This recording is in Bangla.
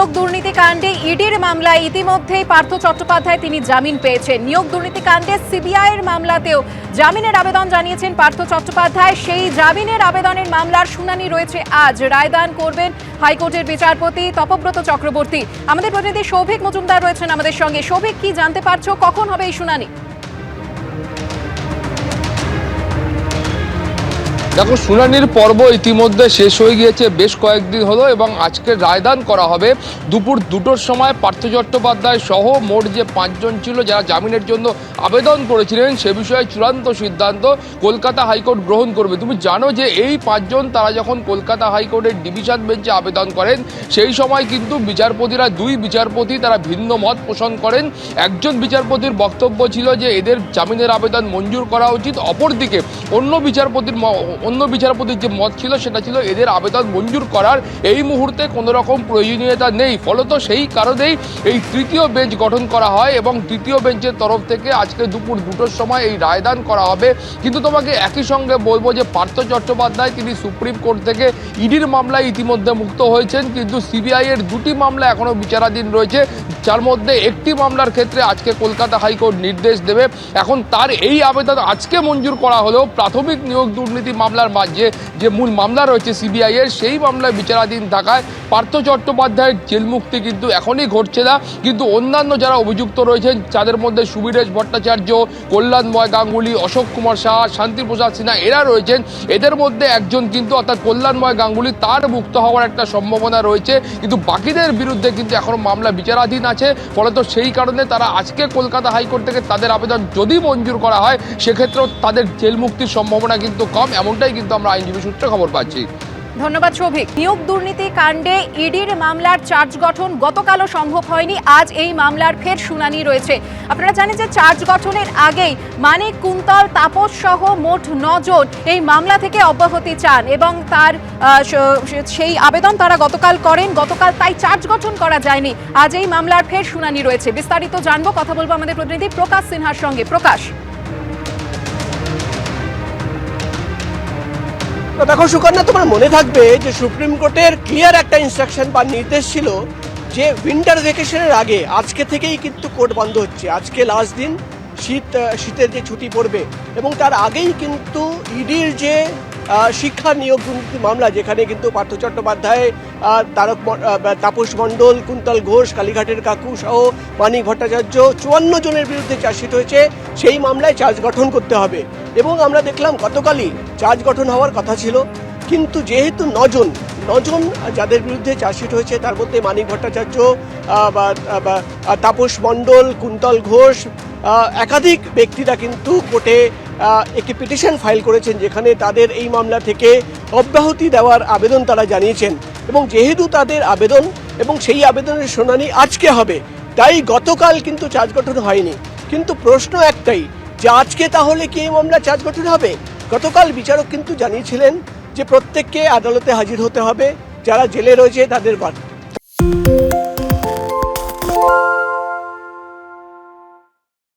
নিয়োগ দুর্নীতি কাণ্ডে ইডির মামলায় ইতিমধ্যেই পার্থ চট্টোপাধ্যায় তিনি জামিন পেয়েছেন। নিয়োগ দুর্নীতি কাণ্ডে সিবিআইয়ের মামলাতেও জামিনের আবেদন জানিয়েছেন পার্থ চট্টোপাধ্যায়। সেই জামিনের আবেদনের মামলার শুনানি রয়েছে আজ। রায়দান করবেন হাইকোর্টের বিচারপতি তপব্রত চক্রবর্তী। আমাদের প্রতিনিধি সৌভিক মজুমদার রয়েছেন আমাদের সঙ্গে। সৌভিক কি জানতে পারছ? কখন হবে এই শুনানি? দেখো, শুনানির পর্ব ইতিমধ্যে শেষ হয়ে গিয়েছে, বেশ কয়েকদিন হলো এবং আজকে রায়দান করা হবে। দুপুর দুটোর সময় পার্থ চট্টোপাধ্যায় সহ মোট যে পাঁচজন ছিল যারা জামিনের জন্য আবেদন করেছিলেন, সে বিষয়ে চূড়ান্ত সিদ্ধান্ত কলকাতা হাইকোর্ট গ্রহণ করবে। তুমি জানো যে এই পাঁচজন তারা যখন কলকাতা হাইকোর্টের ডিভিশন বেঞ্চে আবেদন করেন, সেই সময় কিন্তু বিচারপতিরা দুই বিচারপতি তারা ভিন্ন মত পোষণ করেন। একজন বিচারপতির বক্তব্য ছিল যে এদের জামিনের আবেদন মঞ্জুর করা উচিত, অপরদিকে অন্য বিচারপতির অন্য বিচারপতির যে মত ছিল, সেটা ছিল এদের আবেদন মঞ্জুর করার। এই মুহূর্তে কোনো রকম প্রয়োজনীয়তা নেই। ফলত সেই কারণেই এই তৃতীয় বেঞ্চ গঠন করা হয় এবং তৃতীয় বেঞ্চের তরফ থেকে আজকে দুপুর দুটোর সময় এই রায়দান করা হবে। কিন্তু তোমাকে একই সঙ্গে বলব যে পার্থ চট্টোপাধ্যায়, তিনি সুপ্রিম কোর্ট থেকে ইডির মামলায় ইতিমধ্যে মুক্ত হয়েছেন। কিন্তু সিবিআই এর দুটি মামলা এখনও বিচারাধীন রয়েছে। যার মধ্যে একটি মামলার ক্ষেত্রে আজকে কলকাতা হাইকোর্ট নির্দেশ দেবে। এখন তার এই আবেদন আজকে মঞ্জুর করা হলেও প্রাথমিক নিয়োগ দুর্নীতি মামলার মাঝে যে মূল মামলা রয়েছে সিবিআইয়ের সেই মামলায় বিচারাধীন থাকায় পার্থ চট্টোপাধ্যায়ের জেল মুক্তি কিন্তু এখনই ঘটছে না। কিন্তু অন্যান্য যারা অভিযুক্ত রয়েছেন যাদের মধ্যে সুবীরেশ ভট্টাচার্য কল্যাণময় গাঙ্গুলি, অশোক কুমার সাহা, শান্তিপ্রসাদ সিনহা এরা রয়েছেন। এদের মধ্যে একজন কিন্তু অর্থাৎ কল্যাণময় গাঙ্গুলি, তার মুক্ত হওয়ার একটা সম্ভাবনা রয়েছে। কিন্তু বাকিদের বিরুদ্ধে কিন্তু এখনও মামলা বিচারাধীন আছে। ফলত সেই কারণে তারা আজকে কলকাতা হাইকোর্ট থেকে তাদের আবেদন যদি মঞ্জুর করা হয়, সেক্ষেত্রেও তাদের জেল মুক্তির সম্ভাবনা কিন্তু কম। এমনটাই কিন্তু আমরা আইনজীবী সূত্রে খবর পাচ্ছি। ধন্যবাদ সৌভিক নিয়োগ দুর্নীতি কাণ্ডে ইডির মামলার চার্জ গঠন গতকালও সম্ভব হয়নি, আজ এই মামলার ফের শুনানি রয়েছে। আপনারা জানেন যে চার্জ গঠনের আগেই মানিক কুন্তল, তাপস সহ মোট নজন এই মামলা থেকে অব্যাহতি চান এবং তার সেই আবেদন তারা গতকাল করেন, গতকাল তাই চার্জ গঠন করা যায়নি, আজ এই মামলার ফের শুনানি রয়েছে। বিস্তারিত জানব, কথা বলব আমাদের প্রতিনিধি প্রকাশ সিনহার সঙ্গে। প্রকাশ। দেখো সুকন্যা, তোমার মনে থাকবে যে সুপ্রিম কোর্টের ক্লিয়ার একটা ইনস্ট্রাকশন বা নির্দেশ ছিল যে উইন্টার ভ্যাকেশনের আগে, আজকে থেকেই কিন্তু কোর্ট বন্ধ হচ্ছে। আজকে লাস্ট দিন শীত শীতের যে ছুটি পড়বে এবং তার আগেই কিন্তু ইডির যে শিক্ষা নিয়োগ দুর্নীতি মামলা, যেখানে কিন্তু পার্থ চট্টোপাধ্যায় তারক তাপস মণ্ডল, কুন্তল ঘোষ, কালীঘাটের কাকু সহ মানিক ভট্টাচার্য চুয়ান্ন জনের বিরুদ্ধে চার্জশিট হয়েছে। সেই মামলায় চার্জ গঠন করতে হবে। এবং আমরা দেখলাম গতকালই চার্জ গঠন হওয়ার কথা ছিল। কিন্তু যেহেতু নজন নজন যাদের বিরুদ্ধে চার্জশিট হয়েছে, তার মধ্যে মানিক ভট্টাচার্য তাপস মণ্ডল, কুন্তল ঘোষ একাধিক ব্যক্তিরা কিন্তু কোর্টে একটি পিটিশন ফাইল করেছেন যেখানে তাদের এই মামলা থেকে অব্যাহতি দেওয়ার আবেদন তারা জানিয়েছেন। এবং যেহেতু তাদের আবেদন এবং সেই আবেদনের শুনানি আজকে হবে, তাই গতকাল কিন্তু চার্জ গঠন হয়নি। কিন্তু প্রশ্ন একটাই, যে আজকে তাহলে কি এই মামলা চার্জ গঠন হবে? গতকাল বিচারক কিন্তু জানিয়েছিলেন যে প্রত্যেককে আদালতে হাজির হতে হবে, যারা জেলে রয়েছে তাদের বাদ।